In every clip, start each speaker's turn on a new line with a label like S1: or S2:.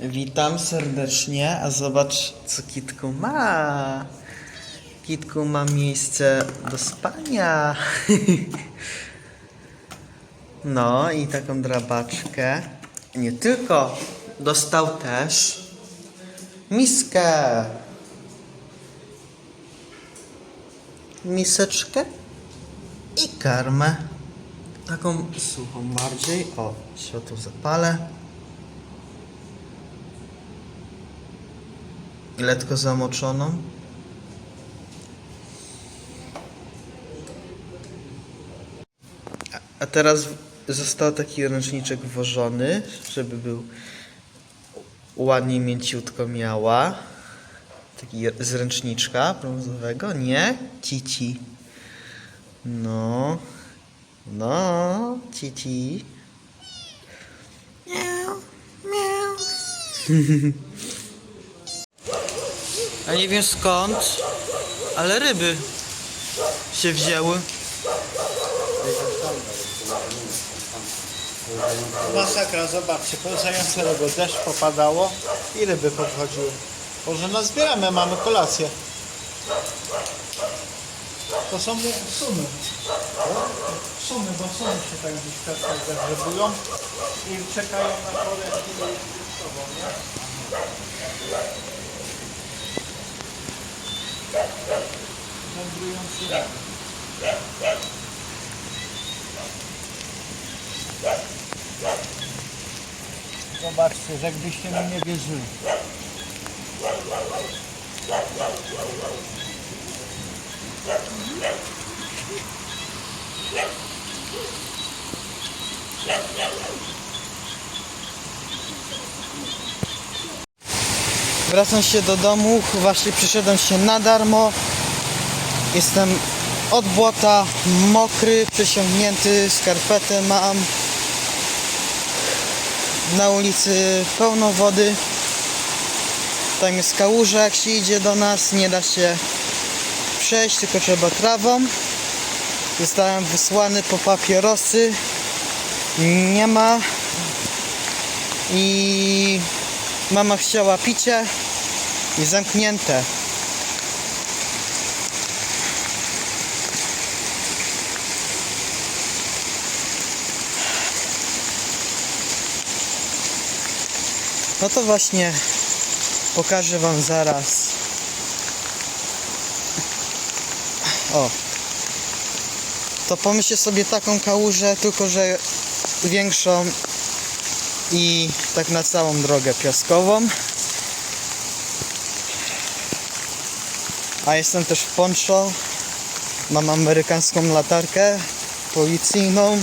S1: Witam serdecznie, a zobacz co Kitku ma. Kitku ma miejsce do spania. No i taką drabaczkę. Nie tylko, dostał też miskę. Miseczkę i karmę. Taką suchą bardziej. O, światło zapalę. Letko zamoczoną. A- teraz został taki ręczniczek włożony, żeby był ładnie mięciutko miała. Taki z ręczniczka brązowego, nie? Cici. No. No, cici. Miau, miau. A nie wiem skąd, ale ryby się wzięły.
S2: Masakra, zobaczcie, pełzające ryby, deszcz popadało i ryby podchodziły. Może nazbieramy, mamy kolację. To są sumy. Sumy, bo sumy się tak gdzieś czasem zagrzebują i czekają na sobą, nie? Wędrujący ryby. Zobaczcie, że jakbyście mi nie wierzyli.
S1: Wracam się do domu, właśnie przyszedłem się na darmo. Jestem od błota, mokry, przesiągnięty, skarpetę mam. Na ulicy pełno wody. Tam jest kałuża, jak się idzie do nas, nie da się przejść, tylko trzeba trawą. Zostałem wysłany po papierosy. Nie ma. I mama chciała picie i zamknięte. No to właśnie pokażę wam zaraz. O. To pomyślcie sobie taką kałużę, tylko że większą i tak na całą drogę piaskową. A jestem też w poncho. Mam amerykańską latarkę policyjną.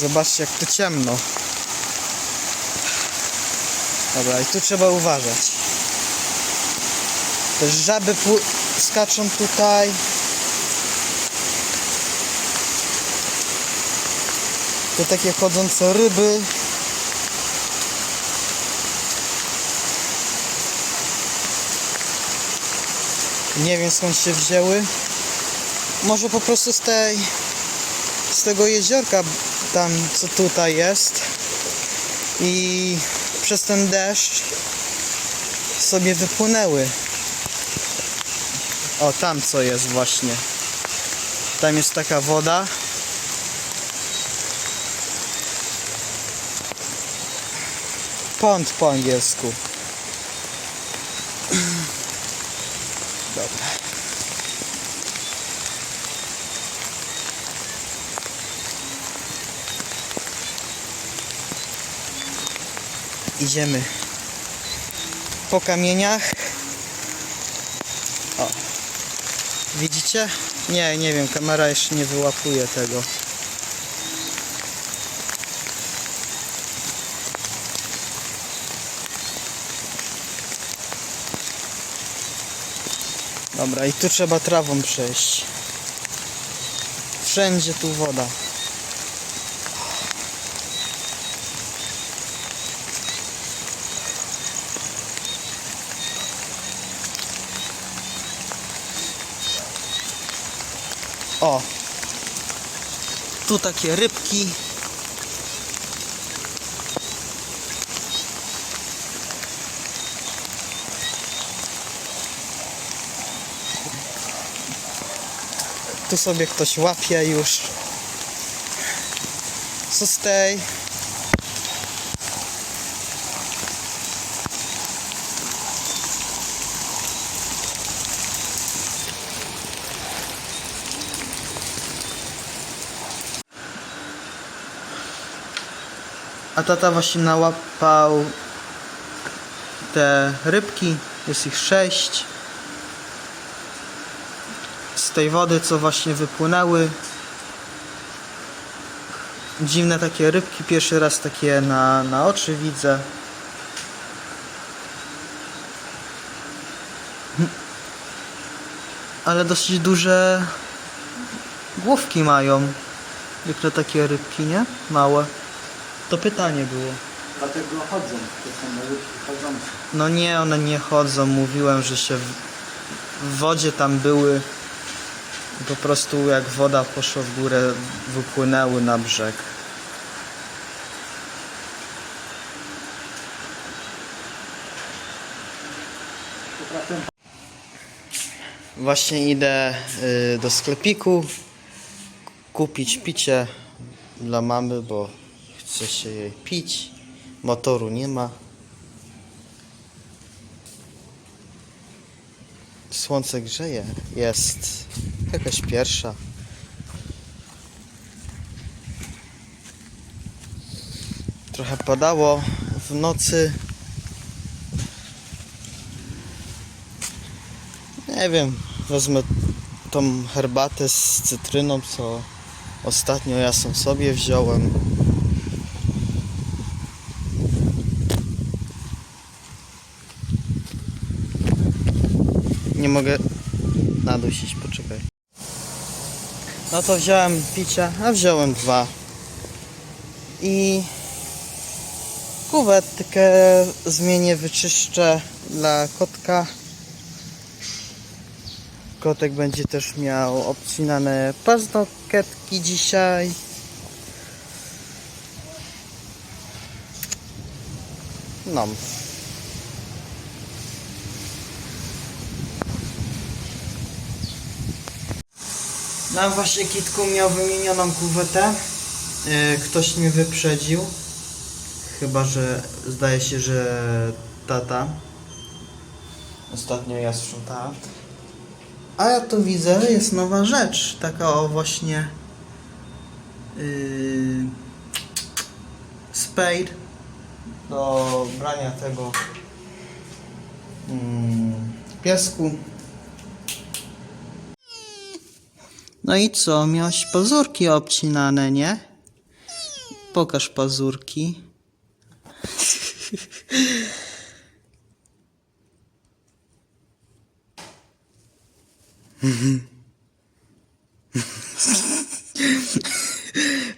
S1: Zobaczcie jak tu ciemno. Dobra, i tu trzeba uważać. Te żaby skaczą tutaj. To takie chodzące ryby. Nie wiem skąd się wzięły. Może po prostu z tej z tego jeziorka tam co tutaj jest i przez ten deszcz sobie wypłynęły. O, tam co jest właśnie. Tam jest taka woda. Pond po angielsku. Dobra. Idziemy po kamieniach. O. Widzicie? Nie, nie wiem, kamera jeszcze nie wyłapuje tego. Dobra, i tu trzeba trawą przejść. Wszędzie tu woda. O! Tu takie rybki. Tu sobie ktoś łapie już. Co z tej? A tata właśnie nałapał te rybki. Jest ich sześć. Z tej wody, co właśnie wypłynęły. Dziwne takie rybki. Pierwszy raz takie na, na oczy widzę. Ale dosyć duże główki mają. Jak na takie rybki, nie? Małe. To pytanie było.
S2: Dlatego chodzą, to są rybki chodzące.
S1: No nie, one nie chodzą. Mówiłem, że się w, w wodzie tam były. Po prostu jak woda poszła w górę, wypłynęły na brzeg. Właśnie idę y, do sklepiku kupić picie dla mamy, bo chce się jej pić. Motoru nie ma. Słońce grzeje. Jest jakaś pierwsza. Trochę padało w nocy. Nie wiem, wezmę tą herbatę z cytryną, co ostatnio ja sam sobie wziąłem. Nie mogę nadusić, poczekaj. No to wziąłem picia, a wziąłem dwa. I kuwetkę zmienię, wyczyszczę dla kotka. Kotek będzie też miał obcinane paznoketki dzisiaj. No. No właśnie Kitku miał wymienioną kuwetę. Yy, Ktoś mnie wyprzedził. Chyba, że zdaje się, że tata. Ostatnio ja sprzątałem. A ja tu widzę, jest nowa rzecz. Taka o właśnie yy, spade do brania tego mm, piasku. No i co? Miałeś pazurki obcinane, nie? Pokaż pazurki.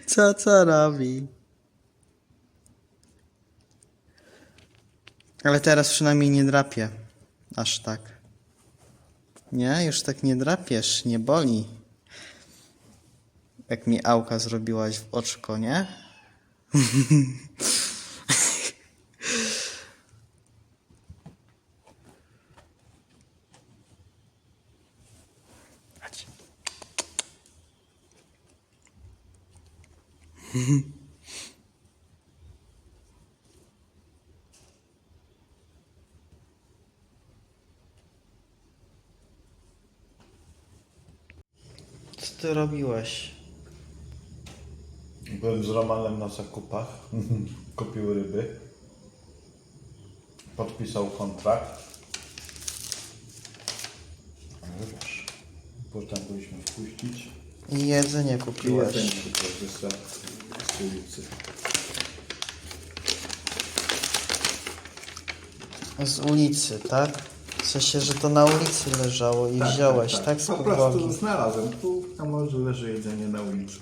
S1: Co, co robi? Ale teraz przynajmniej nie drapie. Aż tak. Nie, już tak nie drapiesz, nie boli. Jak mi auka zrobiłaś w oczko, nie? Co ty robiłeś?
S3: Byłem z Romanem na zakupach. Kupił ryby. Podpisał kontrakt. Ale wiesz, postępowaliśmy wpuścić.
S1: I jedzenie
S3: I
S1: kupiłeś.
S3: tylko z ulicy.
S1: Z ulicy, tak? W sensie, że to na ulicy leżało i wziąłeś, tak? Z
S3: Po
S1: podłogi.
S3: prostu znalazłem tu, a może leży jedzenie na ulicy.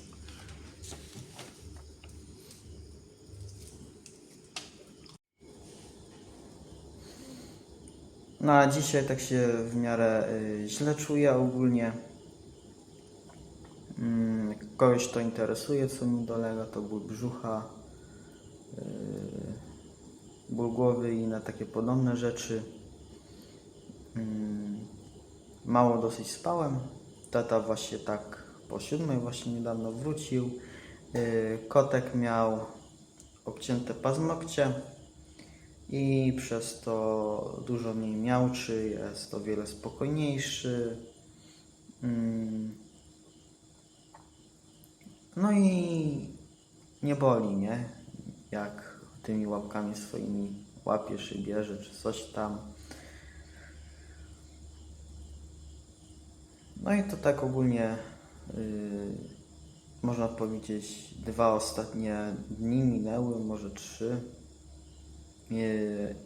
S1: No a dzisiaj tak się w miarę y, źle czuję ogólnie. Mm, kogoś to interesuje, co mi dolega, to ból brzucha, yy, ból głowy i na takie podobne rzeczy. Mm, Mało dosyć spałem. Tata właśnie tak po siódmej właśnie niedawno wrócił. Yy, Kotek miał obcięte paznokcie i przez to dużo mniej miałczy, jest o wiele spokojniejszy. Mm. No i nie boli, nie? Jak tymi łapkami swoimi łapiesz i bierze, czy coś tam. No i to tak ogólnie yy, można powiedzieć dwa ostatnie dni minęły, może trzy.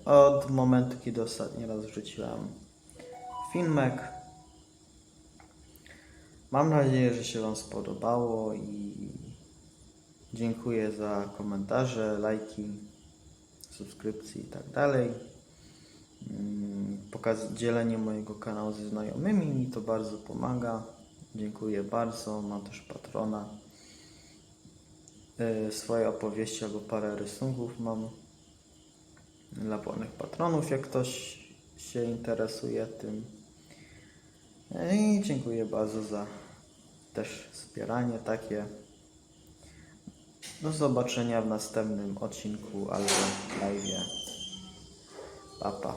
S1: Od momentu, kiedy ostatni raz wrzuciłem filmek. Mam nadzieję, że się Wam spodobało i dziękuję za komentarze, lajki, subskrypcje i tak dalej. Mm, Pokaz, dzielenie mojego kanału ze znajomymi mi to bardzo pomaga. Dziękuję bardzo. Mam też patrona. Yy, Swoje opowieści albo parę rysunków mam dla pełnych patronów, jak ktoś się interesuje tym. I dziękuję bardzo za też wspieranie takie. Do zobaczenia w następnym odcinku albo live. Pa, pa.